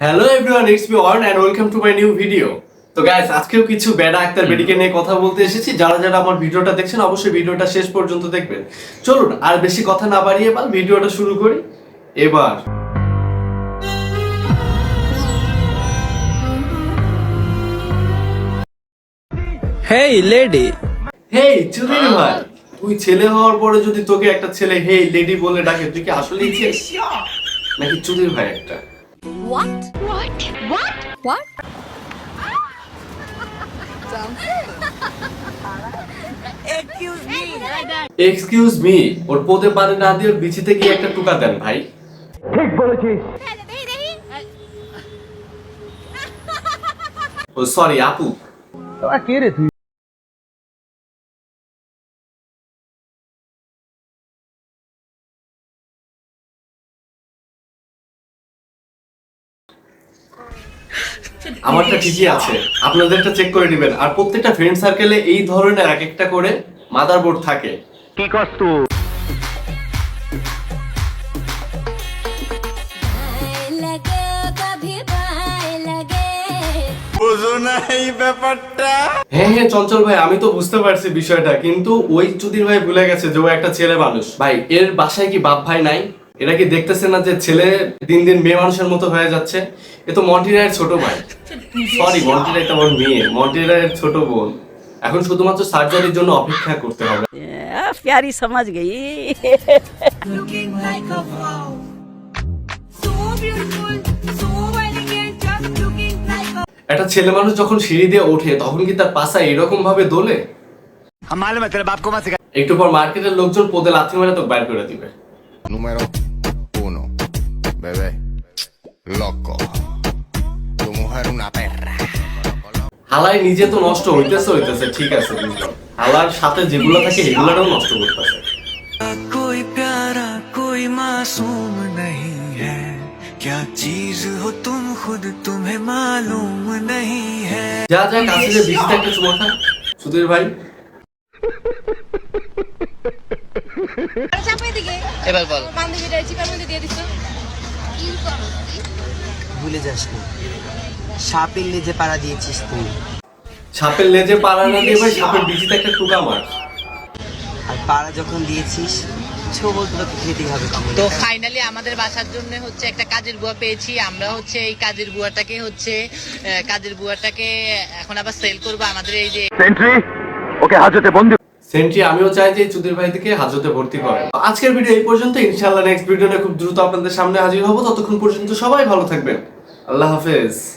Hello everyone it's me worn and welcome to my new video তো guys আজকেও কিছু বেডা আক্তার বেডিকে নিয়ে কথা বলতে এসেছি। যারা যারা আমার ভিডিওটা দেখছেন অবশ্যই ভিডিওটা শেষ পর্যন্ত দেখবেন। চলুন আর বেশি কথা না বাড়িয়ে এবার ভিডিওটা শুরু করি। এবার। হেই লেডি হেই চুদির ভাই। তুই ছেলে হওয়ার পরে যদি তোকে একটা ছেলে হেই লেডি বলে ডাকে তুই কি আসলেই ছেলে? নাকি চুদির ভাই একটা? What? What? What? What? Excuse me ওর পোতে পানি না দিয়ে ওর বিচিতে গিয়ে একটা টুকা দেন ভাই ঠিক বলেছিস ও সরি আপু আমারটা ঠিকই আছে। আপনাদেরটা চেক করে নেবেন। আর প্রত্যেকটা ফ্রেন্ড সার্কেলে এই ধরনের এক একটা করে মাদারবোর্ড থাকে। কি কষ্ট হ্যাঁ হ্যাঁ চঞ্চল ভাই আমি তো বুঝতে পারছি বিষয়টা কিন্তু ওই চুদির ভাই ভুলে গেছে যে ও একটা ছেলে মানুষ। ভাই এর বাসায় কি বাপ ভাই নাই? এটা কি দেখতেছেন না যে ছেলে দিন দিন মেয়ে মানুষের মতো হয়ে যাচ্ছে? এ তো মন্টি রায়ের ছোট ভাই। সরি মন্টি রায় তোমার মেয়ে। মন্টি রায়ের ছোট বোন। এখন শুধুমাত্র সার্জারির জন্য অপেক্ষা করতে হবে। প্যারি সমাজ গেই একটা ছেলে মানুষ যখন সিঁড়ি দিয়ে ওঠে তখন কি তার পাশা এরকম ভাবে দোলে একটু পর মার্কেটের লোকজন পোদে লাথি মারে তো বাইর করে দিবে। Número Bebé. Loco. Tu mujer una perra. হালাই নিজে তো নষ্ট হইতেছে হইতেছে ঠিক আছে বুঝলাম হালার সাথে যেগুলো থাকে এগুলোটাও নষ্ট করতেছে कोई प्यारा कोई मासूम नहीं है क्या चीज हो तुम खुद तुम्हें मालूम नहीं है যা যা কাছে যে বিশটা একটা চুমা খা সুধীর ভাই চাপাই দিকে এবার বল বান্ধবীটা চিপার মধ্যে দিয়ে দিছো কি করো ভুলে যাস না। সাপের লেজে পাড়া দিয়েছিস তুই। সাপের লেজে পাড়া না দিয়ে ভাই সাপের একটা টুকা মার। আর পাড়া যখন দিয়েছিস খেতেই হবে তো ফাইনালি আমাদের বাসার জন্য হচ্ছে একটা কাজের বুয়া পেয়েছি। আমরা হচ্ছে এই কাজের বুয়াটাকে হচ্ছে কাজের বুয়াটাকে এখন আবার সেল করব। আমাদের এই যে ওকে হাজতে সেন্ট্রি, আমিও চাই যে চুদির ভাই থেকে হাজতে ভর্তি করেন। আজকের ভিডিও এই পর্যন্ত ইনশাল্লাহ নেক্সট ভিডিও খুব দ্রুত আপনাদের সামনে হাজির হব। ততক্ষণ পর্যন্ত সবাই ভালো থাকবেন। আল্লাহ হাফেজ।